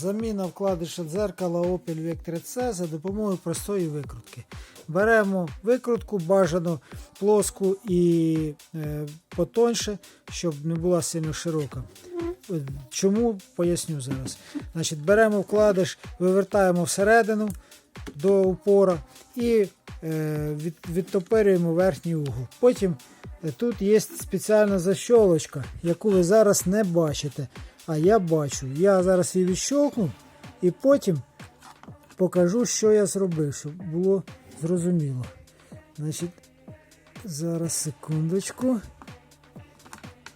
Заміна вкладиша дзеркала Opel Vectra C за допомогою простої викрутки. Беремо викрутку бажано плоску і е, потоньше, щоб не була сильно широка. Чому поясню зараз. Значить, беремо вкладиш, вивертаємо всередину до упора і е, від, відтопирюємо верхній угол. Потім е, тут є спеціальна защолочка, яку ви зараз не бачите. А я бачу. Я зараз її відщолкну і потім покажу, що я зробив, щоб було зрозуміло. Значить, зараз секундочку.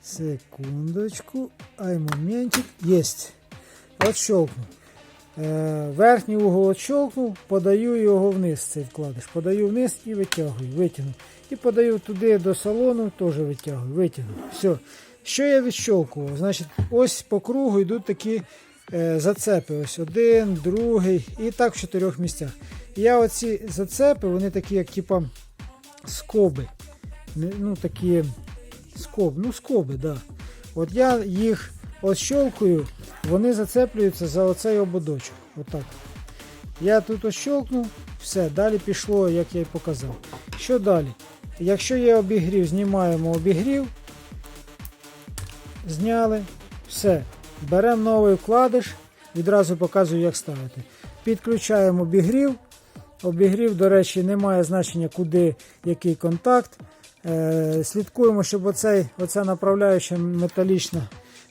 Секундочку. Ай, моментик. Єсть. Отщолкну. Е, верхній угол отщолкнув, подаю його вниз, цей вкладиш. Подаю вниз і витягую, витягну. І подаю туди до салону, теж витягую, витягну. Все. Що я відщолкував? Значить, ось по кругу йдуть такі е, зацепи. Ось один, другий і так в чотирьох місцях. Я оці зацепи, вони такі, як типа скоби. Ну, такі скоб, ну скоби, да. От я їх ощолкую, вони зацеплюються за оцей ободочок. Отак. Я тут ощолкнув, все, далі пішло, як я й показав. Що далі? Якщо є обігрів, знімаємо обігрів. Зняли. Все. Беремо новий вкладиш, відразу показую, як ставити. Підключаємо обігрів. Обігрів, до речі, не має значення, куди який контакт. Е, слідкуємо, щоб оцей, оця направляюча металічна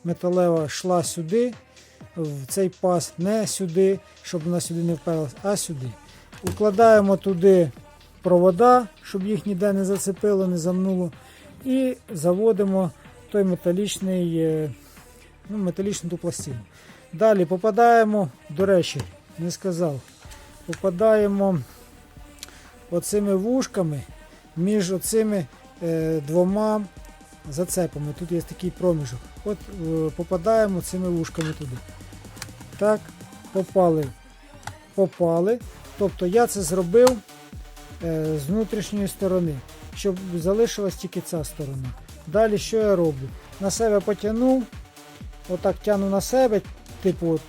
металева йшла сюди, в цей пас, не сюди, щоб вона сюди не вперлась, а сюди. Укладаємо туди провода, щоб їх ніде не зацепило, не замнуло. І заводимо той металічний, е, ну, металічну ту пластину. Далі попадаємо, до речі, не сказав, попадаємо оцими вушками між оцими е, двома зацепами. Тут є такий проміжок. От е, попадаємо цими вушками туди. Так, попали. Попали. Тобто я це зробив е, з внутрішньої сторони, щоб залишилась тільки ця сторона. Далі що я роблю? На себе потягнув, отак тяну на себе, типу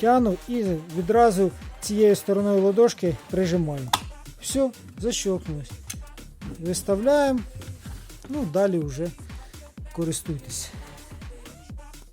тяну і відразу цією стороною ладошки прижимаю. Все, защелкнулось. Виставляємо, ну далі вже користуйтесь.